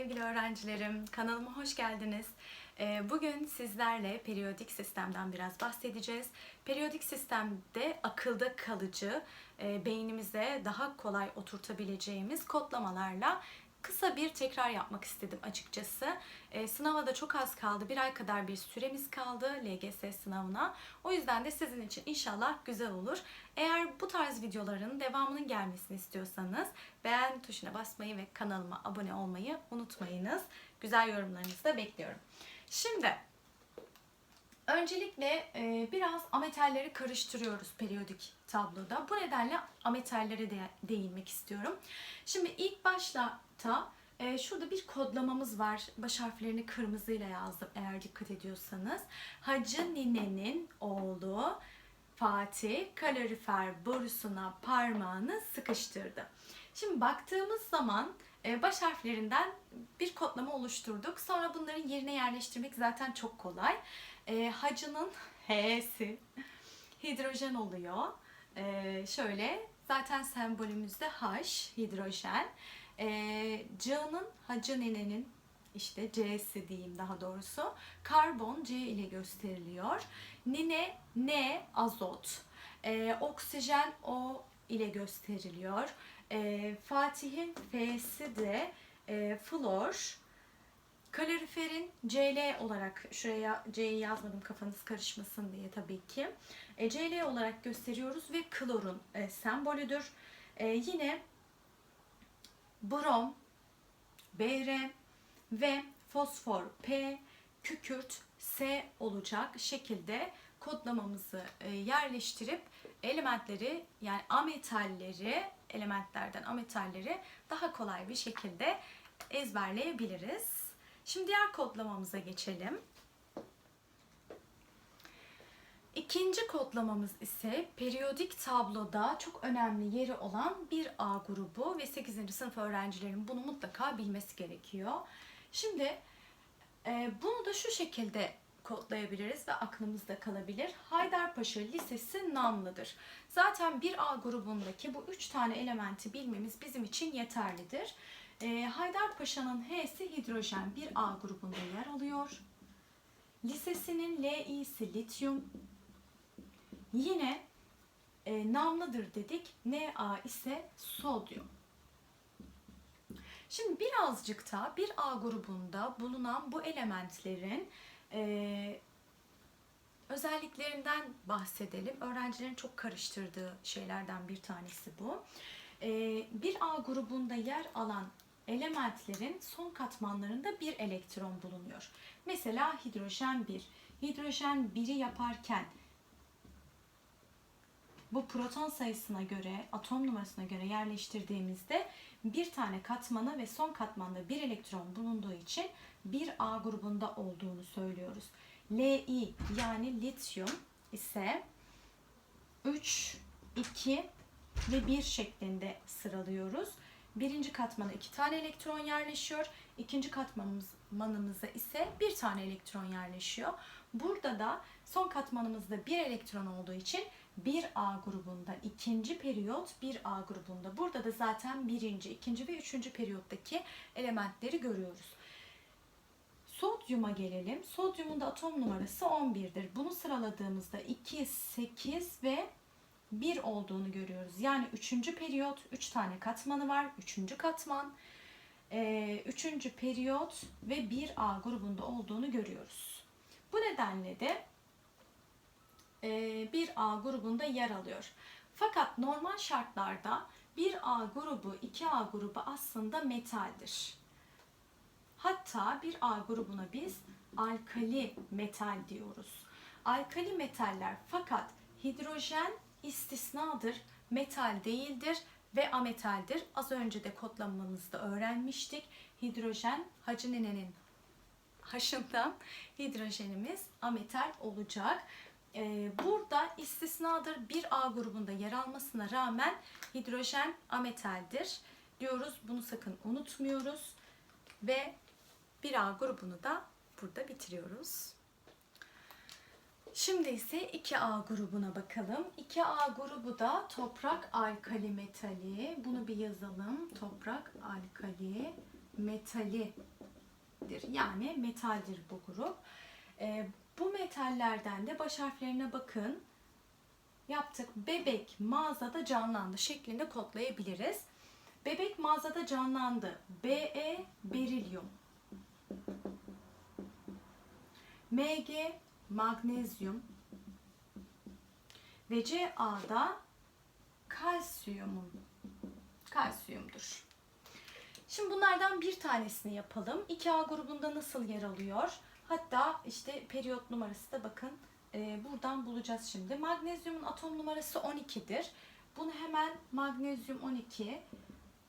sevgili öğrencilerim. Kanalıma hoş geldiniz. Ee, Bugün sizlerle periyodik sistemden biraz bahsedeceğiz. Periyodik sistemde akılda kalıcı, e, beynimize daha kolay oturtabileceğimiz kodlamalarla kısa bir tekrar yapmak istedim açıkçası. E, sınava da çok az kaldı. Bir ay kadar bir süremiz kaldı LGS sınavına. O yüzden de sizin için inşallah güzel olur. Eğer bu tarz videoların devamının gelmesini istiyorsanız beğen tuşuna basmayı ve kanalıma abone olmayı unutmayınız. Güzel yorumlarınızı da bekliyorum. Şimdi öncelikle e, biraz ametalleri karıştırıyoruz periyodik tabloda. Bu nedenle ametallere de değinmek istiyorum. Şimdi ilk başta e, şurada bir kodlamamız var. Baş harflerini kırmızıyla yazdım eğer dikkat ediyorsanız. Hacı Nine'nin oğlu Fatih kalorifer borusuna parmağını sıkıştırdı. Şimdi baktığımız zaman e, baş harflerinden bir kodlama oluşturduk. Sonra bunların yerine yerleştirmek zaten çok kolay. E, hacının H'si hidrojen oluyor. E, şöyle zaten sembolümüzde H hidrojen. E, C'nın hacı nenenin işte C'si diyeyim daha doğrusu. Karbon C ile gösteriliyor. Nine N azot. E, oksijen O ile gösteriliyor. E, Fatih'in F'si de e, flor. Kaloriferin Cl olarak şuraya C'yi yazmadım kafanız karışmasın diye tabii ki. E, Cl olarak gösteriyoruz ve klorun e, sembolüdür. E, yine brom, Br ve fosfor P, kükürt S olacak şekilde kodlamamızı e, yerleştirip elementleri yani ametalleri elementlerden ametalleri daha kolay bir şekilde ezberleyebiliriz. Şimdi diğer kodlamamıza geçelim. İkinci kodlamamız ise periyodik tabloda çok önemli yeri olan bir A grubu ve 8. sınıf öğrencilerin bunu mutlaka bilmesi gerekiyor. Şimdi e, bunu da şu şekilde kodlayabiliriz ve aklımızda kalabilir. Haydarpaşa Lisesi Namlıdır. Zaten bir A grubundaki bu üç tane elementi bilmemiz bizim için yeterlidir. E, Haydarpaşa'nın H'si hidrojen bir A grubunda yer alıyor. Lisesinin Li'si lityum. Yine e, namlıdır dedik. Na ise sodyum. Şimdi birazcık da bir A grubunda bulunan bu elementlerin e, özelliklerinden bahsedelim. Öğrencilerin çok karıştırdığı şeylerden bir tanesi bu. E, bir A grubunda yer alan elementlerin son katmanlarında bir elektron bulunuyor. Mesela hidrojen 1. Hidrojen 1'i yaparken bu proton sayısına göre, atom numarasına göre yerleştirdiğimizde bir tane katmanı ve son katmanda bir elektron bulunduğu için bir A grubunda olduğunu söylüyoruz. Li yani lityum ise 3, 2 ve 1 şeklinde sıralıyoruz. Birinci katmana iki tane elektron yerleşiyor. İkinci katmanımıza ise bir tane elektron yerleşiyor. Burada da son katmanımızda bir elektron olduğu için bir A grubunda ikinci periyot bir A grubunda. Burada da zaten birinci, ikinci ve üçüncü periyottaki elementleri görüyoruz. Sodyuma gelelim. Sodyumun da atom numarası 11'dir. Bunu sıraladığımızda 2, 8 ve 1 olduğunu görüyoruz. Yani 3. periyot 3 tane katmanı var. 3. katman 3. periyot ve 1A grubunda olduğunu görüyoruz. Bu nedenle de 1A grubunda yer alıyor. Fakat normal şartlarda 1A grubu 2A grubu aslında metaldir. Hatta 1A grubuna biz alkali metal diyoruz. Alkali metaller fakat hidrojen istisnadır, metal değildir ve ametaldir. Az önce de kodlamamızda öğrenmiştik. Hidrojen Hacı Nene'nin haşından hidrojenimiz ametal olacak. Ee, burada istisnadır bir A grubunda yer almasına rağmen hidrojen ametaldir diyoruz. Bunu sakın unutmuyoruz. Ve bir A grubunu da burada bitiriyoruz. Şimdi ise 2A grubuna bakalım. 2A grubu da toprak alkali metali. Bunu bir yazalım. Toprak alkali metalidir. Yani metaldir bu grup. Bu metallerden de baş harflerine bakın. Yaptık. Bebek mağazada canlandı şeklinde kodlayabiliriz. Bebek mağazada canlandı. Be berilyum. Mg magnezyum ve Ca'da kalsiyumun kalsiyumdur. Şimdi bunlardan bir tanesini yapalım. 2A grubunda nasıl yer alıyor? Hatta işte periyot numarası da bakın e, buradan bulacağız şimdi. Magnezyumun atom numarası 12'dir. Bunu hemen magnezyum 12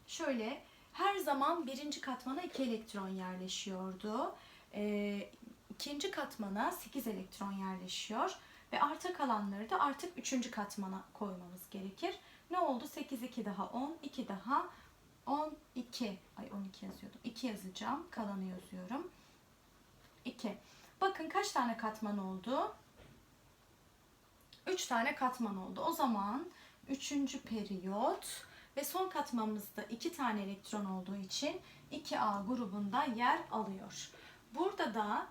şöyle her zaman birinci katmana 2 elektron yerleşiyordu. E, ikinci katmana 8 elektron yerleşiyor. Ve arta kalanları da artık üçüncü katmana koymamız gerekir. Ne oldu? 8, 2 daha 10, 2 daha 12. Ay 12 yazıyordum. 2 yazacağım. Kalanı yazıyorum. 2. Bakın kaç tane katman oldu? 3 tane katman oldu. O zaman 3. periyot ve son katmanımızda 2 tane elektron olduğu için 2A grubunda yer alıyor. Burada da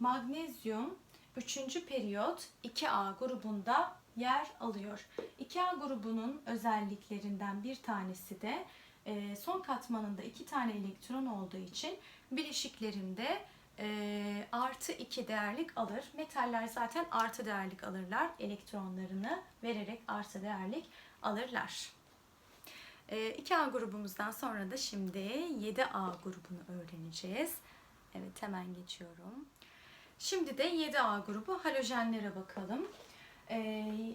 magnezyum 3. periyot 2A grubunda yer alıyor. 2A grubunun özelliklerinden bir tanesi de e, son katmanında 2 tane elektron olduğu için bileşiklerinde e, artı 2 değerlik alır. Metaller zaten artı değerlik alırlar. Elektronlarını vererek artı değerlik alırlar. 2A grubumuzdan sonra da şimdi 7A grubunu öğreneceğiz. Evet hemen geçiyorum. Şimdi de 7A grubu halojenlere bakalım. Ee,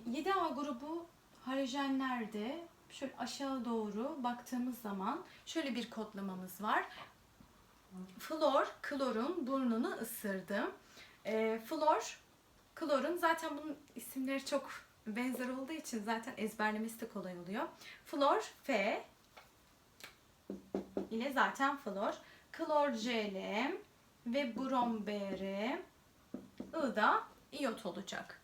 7A grubu halojenlerde şöyle aşağı doğru baktığımız zaman şöyle bir kodlamamız var. Flor, klorun burnunu ısırdı. Ee, flor, klorun zaten bunun isimleri çok benzer olduğu için zaten ezberlemesi de kolay oluyor. Flor, F ile zaten flor. Klor, Cl ve brom, Br I da iyot olacak.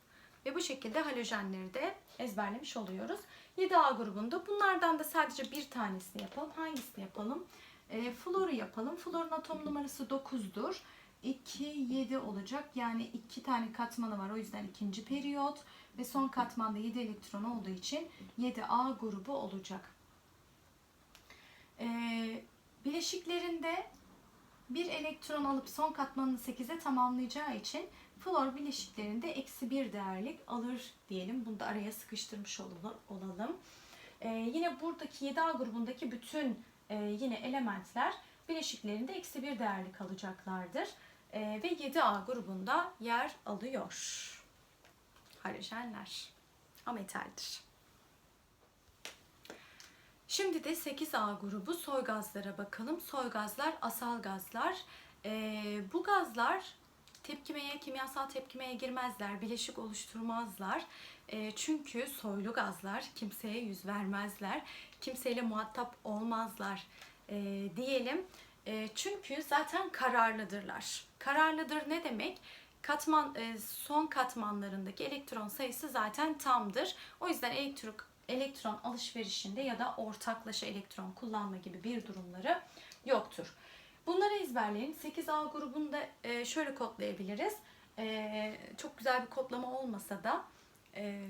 Ve bu şekilde halojenleri de ezberlemiş oluyoruz. 7A grubunda bunlardan da sadece bir tanesini yapalım. Hangisini yapalım? E, floru yapalım. Florun atom numarası 9'dur. 2, 7 olacak. Yani iki tane katmanı var. O yüzden ikinci periyot. Ve son katmanda 7 elektron olduğu için 7A grubu olacak. E, bileşiklerinde bir elektron alıp son katmanını 8'e tamamlayacağı için flor bileşiklerinde eksi bir değerlik alır diyelim. Bunu da araya sıkıştırmış olalım. Ee, yine buradaki 7A grubundaki bütün e, yine elementler bileşiklerinde eksi bir değerlik alacaklardır. E, ve 7A grubunda yer alıyor. Halojenler. Ametaldir. Şimdi de 8A grubu soy gazlara bakalım. Soy gazlar asal gazlar. Ee, bu gazlar tepkimeye, kimyasal tepkimeye girmezler, bileşik oluşturmazlar. E, çünkü soylu gazlar kimseye yüz vermezler, kimseyle muhatap olmazlar e, diyelim. E, çünkü zaten kararlıdırlar. Kararlıdır ne demek? Katman e, son katmanlarındaki elektron sayısı zaten tamdır. O yüzden elektron elektron alışverişinde ya da ortaklaşa elektron kullanma gibi bir durumları yoktur. Bunları ezberleyin. 8A grubunda e, şöyle kodlayabiliriz. E, çok güzel bir kodlama olmasa da e,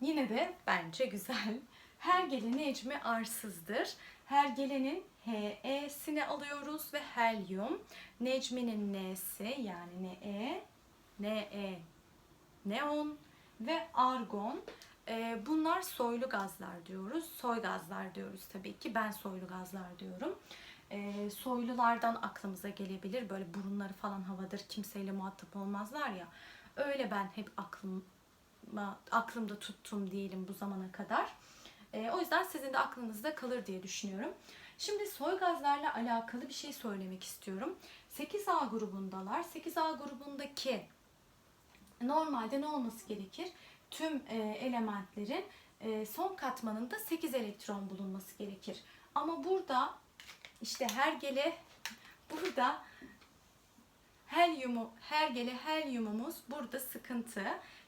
yine de bence güzel. Her gelen Necmi arsızdır. Her gelenin He'sini alıyoruz ve helyum. Necmi'nin N'si yani Ne, Ne, neon ve argon. Bunlar soylu gazlar diyoruz. Soy gazlar diyoruz tabii ki. Ben soylu gazlar diyorum e, soylulardan aklımıza gelebilir. Böyle burunları falan havadır. Kimseyle muhatap olmazlar ya. Öyle ben hep aklıma, aklımda tuttum diyelim bu zamana kadar. E, o yüzden sizin de aklınızda kalır diye düşünüyorum. Şimdi soy gazlarla alakalı bir şey söylemek istiyorum. 8A grubundalar. 8A grubundaki normalde ne olması gerekir? Tüm e, elementlerin e, son katmanında 8 elektron bulunması gerekir. Ama burada işte her gele burada Helyumu, hergele helyumumuz burada sıkıntı.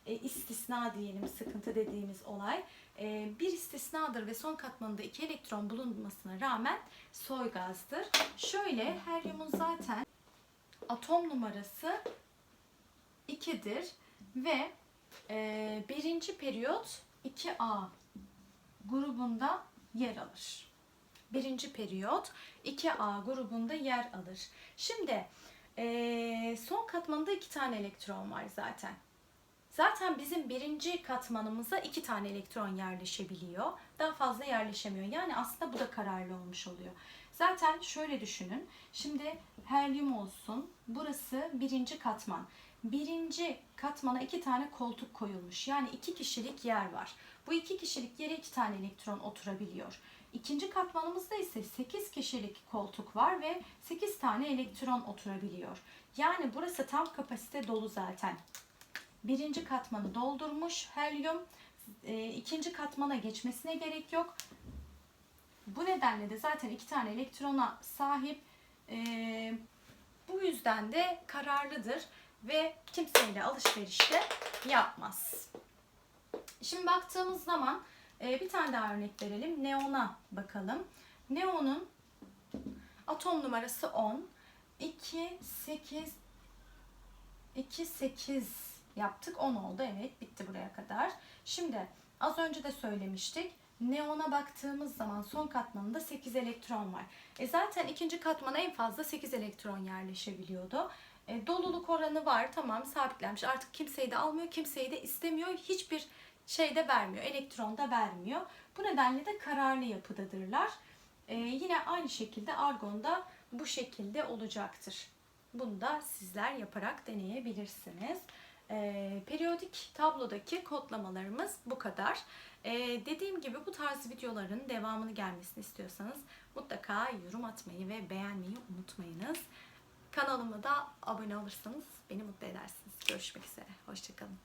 E, istisna diyelim sıkıntı dediğimiz olay. E, bir istisnadır ve son katmanında iki elektron bulunmasına rağmen soy gazdır. Şöyle helyumun zaten atom numarası 2'dir ve e, birinci periyot 2A grubunda yer alır. Birinci periyot 2A grubunda yer alır. Şimdi son katmanında iki tane elektron var zaten. Zaten bizim birinci katmanımıza iki tane elektron yerleşebiliyor. Daha fazla yerleşemiyor. Yani aslında bu da kararlı olmuş oluyor. Zaten şöyle düşünün. Şimdi helyum olsun. Burası birinci katman. Birinci katmana iki tane koltuk koyulmuş. Yani iki kişilik yer var. Bu iki kişilik yere iki tane elektron oturabiliyor. İkinci katmanımızda ise 8 kişilik koltuk var ve 8 tane elektron oturabiliyor. Yani burası tam kapasite dolu zaten. Birinci katmanı doldurmuş helyum. E, ikinci katmana geçmesine gerek yok. Bu nedenle de zaten iki tane elektrona sahip. E, bu yüzden de kararlıdır ve kimseyle alışverişte yapmaz. Şimdi baktığımız zaman e, bir tane daha örnek verelim. Neon'a bakalım. Neon'un atom numarası 10. 2, 8, 2, 8 yaptık. 10 oldu. Evet bitti buraya kadar. Şimdi az önce de söylemiştik. Neon'a baktığımız zaman son katmanında 8 elektron var. E zaten ikinci katmana en fazla 8 elektron yerleşebiliyordu. E, doluluk oranı var tamam sabitlenmiş. Artık kimseyi de almıyor, kimseyi de istemiyor. Hiçbir şey de vermiyor, elektron da vermiyor. Bu nedenle de kararlı yapıdadırlar. E, yine aynı şekilde argonda bu şekilde olacaktır. Bunu da sizler yaparak deneyebilirsiniz. E, periyodik tablodaki kodlamalarımız bu kadar. E, dediğim gibi bu tarz videoların devamını gelmesini istiyorsanız mutlaka yorum atmayı ve beğenmeyi unutmayınız. Kanalıma da abone olursanız beni mutlu edersiniz. Görüşmek üzere. Hoşçakalın.